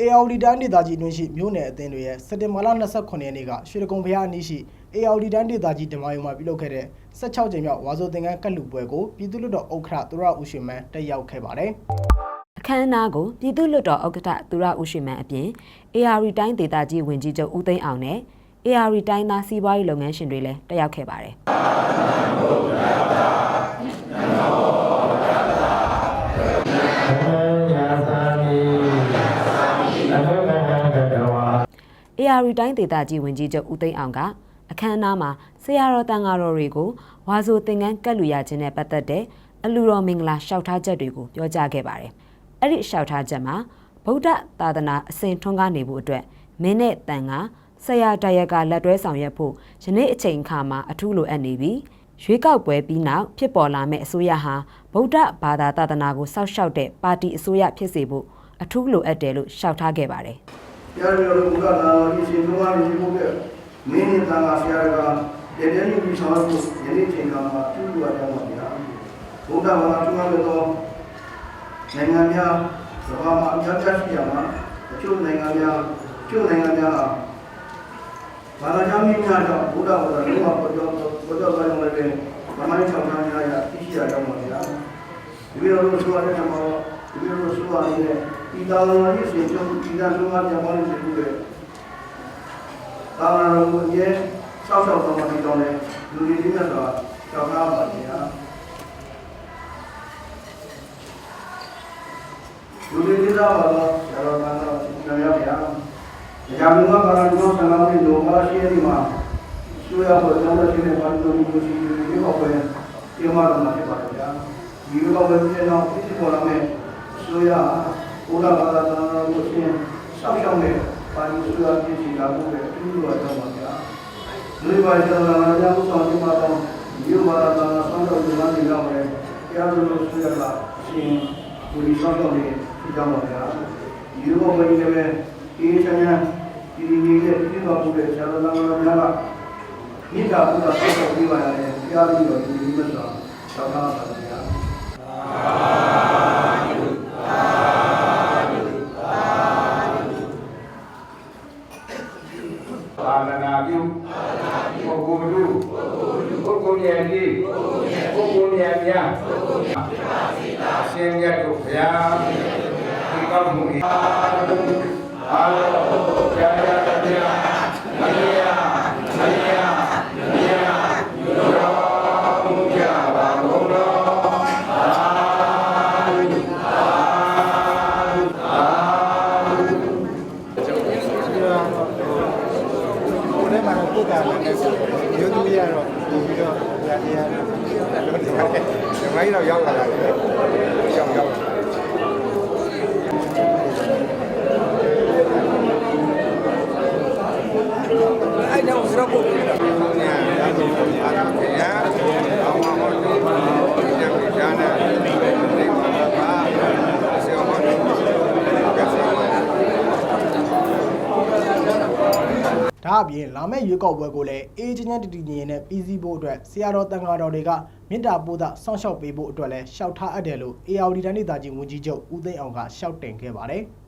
AOD တိုင်းဒေသကြီးတွင်ရှိမြို့နယ်အသင်းတွေရဲ့စက်တင်ဘာလ29ရက်နေ့ကရွှေတကုံဖျားအနီးရှိ AOD တိုင်းဒေသကြီးဓမ္မယုံမှာပြုလုပ်ခဲ့တဲ့16ကြိမ်မြောက်ဝါဆိုသင်္ကန်းကတ်လူပွဲကိုပြည်သူ့လွှတ်တော်ဥက္ကဋ္ဌသူရဦးရွှေမန်းတက်ရောက်ခဲ့ပါတယ်။အခမ်းအနားကိုပြည်သူ့လွှတ်တော်ဥက္ကဋ္ဌသူရဦးရွှေမန်းအပြင် AR တိုင်းဒေသကြီးဝန်ကြီးချုပ်ဦးသိန်းအောင်နဲ့ AR တိုင်းသားစီးပွားရေးလုပ်ငန်းရှင်တွေလည်းတက်ရောက်ခဲ့ပါတယ်။ AR တိုင်းဒေသကြီးဝန်ကြီးချုပ်ဦးသိန်းအောင်ကအခမ်းအနားမှာဆရာတော်တန်ဃာတော်တွေကိုဝါဆိုသင်္ကန်းကတ်လူရခြင်းနဲ့ပတ်သက်တဲ့အလူတော်မင်္ဂလာလျှောက်ထားချက်တွေကိုပြောကြားခဲ့ပါတယ်။အဲ့ဒီလျှောက်ထားချက်မှာဗုဒ္ဓသာသနာအစဉ်ထွန်းကားနေဖို့အတွက်မင်းနဲ့တန်ဃာဆရာတရကလက်တွဲဆောင်ရွက်ဖို့ယနေ့အချိန်အခါမှာအထူးလိုအပ်နေပြီးရွေးကောက်ပွဲပြီးနောက်ဖြစ်ပေါ်လာမယ့်အစိုးရဟာဗုဒ္ဓဘာသာသာသနာကိုစောက်ရှောက်တဲ့ပါတီအစိုးရဖြစ်စေဖို့အထူးလိုအပ်တယ်လို့လျှောက်ထားခဲ့ပါတယ်။ ဘုရားတော်ဘုရားနာတော်ဒီရှင်ဘုရားရှင်ဘုရားမင်းနဲ့တန်ခါဆရာကတည်းတည်းပြီးဆောင်ဖို့ယနေ့ချိန်ကမှာပြုလို့ရတော့ပါဗျာဘုရားဘာသာပြုရတော့နိုင်ငံများစဘာမှာအများကြီးရှိရမှာအချို့နိုင်ငံများအချို့နိုင်ငံများဘာသာကြောင့်မြင်ရတော့ဘုရားဘာသာလုံးဝပေါ်တော့ပေါ်တော့ဘာလို့လဲဗမာချောင်းသားများရသိရှိရတော့ပါဗျာဒီလိုလိုဆိုရတဲ့မှာဒီလိုလိုဆိုရတဲ့ ဒီတော်တော်ကြီးရှင်ကျုံဒီကလုံးဝပြန်ပါလိမ့်မယ်လို့တာဝရကိုရဲဆောက်ရှောက်တော်မှာဒီတော်လဲလူတွေဒီမြတ်စွာကြောက်ကားပါဗျာလူတွေဒီသားပါတော့ဆရာတော်ကတော့ပြန်ရဗျာဒါကြောင့်ဘုရားကကျွန်တော်ဆန္ဒနဲ့လောကရှိရဒီမှာကျွေးရဖို့ကျွန်တော်ရှိနေပါလို့ဒီလိုရှိဒီဘောပဲဒီမှာတော့မှာဖြစ်ပါတယ်ဗျာဒီလိုပဲပြန်တော့ဖြစ်ပေါ်လာမယ်ဆိုရ ဘုရားဘာသာတော်ကိုရှင်းဆောက်ရှောက်မယ်ပါဠိစွာပြည့်စုံလာဖို့ပဲအထူးလိုအပ်တော့ပါဗျာလူပါကျတော်လာကြမှုဆောင်ဒီမှာတော့ဒီဘာသာတော်ဆောင်းတော်ဒီမှာနေတော့မယ်တရားတော်လို့ဆိုရတာရှင်းဒီဆောင်းတော်နေဒီကြောင့်ပါဗျာဒီလိုပဲဒီလည်းအေးချမ်းချမ်းဒီဒီလေးပြည့်တော်မှုတဲ့ဆရာတော်လာများကမိတာဘုရားဆောက်တော်ပြီးပါရတယ်တရားပြီးတော့ဒီလိုမျိုးဆိုဆောက်တာပါဗျာသာ ပုဂ္ဂိုလ်လူပုဂ္ဂိုလ်မြတ်ကြီးပုဂ္ဂိုလ်မြတ်များအရှင်မြတ်တို့ဘုရားဒီကောင်းမှု၏အာလောကြာရဗျာမ ကိုယ်ထဲမှာတော့ကိုယ်ကလည်းနဲ့ဆိုမျိုးသမီးကတော့ဒီပြီးတော့ရရရလို့ဒီမိုင်းတော့ရောက်လာတယ်ရောက်ရောက်အဲ့တော့စရပုတ်ညာဒါဆိုအားလုံးခင်ဗျာအောင်မဟုတ်တော့ဘာလို့ညံ့ကြတာဒီမှာပါဆောင်းမလို့ကဲဆောင်းမ ဒါ အပြင်လာမယ့်ရွေးကောက်ပွဲကိုလည်းအေးချမ်းချမ်းတည်တည်ငြိမ်ငြိမ်နဲ့ပြီးစီးဖို့အတွက်ဆရာတော်တန်ဃာတော်တွေကမေတ္တာပို့တာစောင့်ရှောက်ပေးဖို့အတွက်လည်းရှောက်ထားအပ်တယ်လို့ AR တိုင်းဒေသကြီးဝန်ကြီးချုပ်ဦးသိန်းအောင်ကရှောက်တင်ခဲ့ပါတယ်။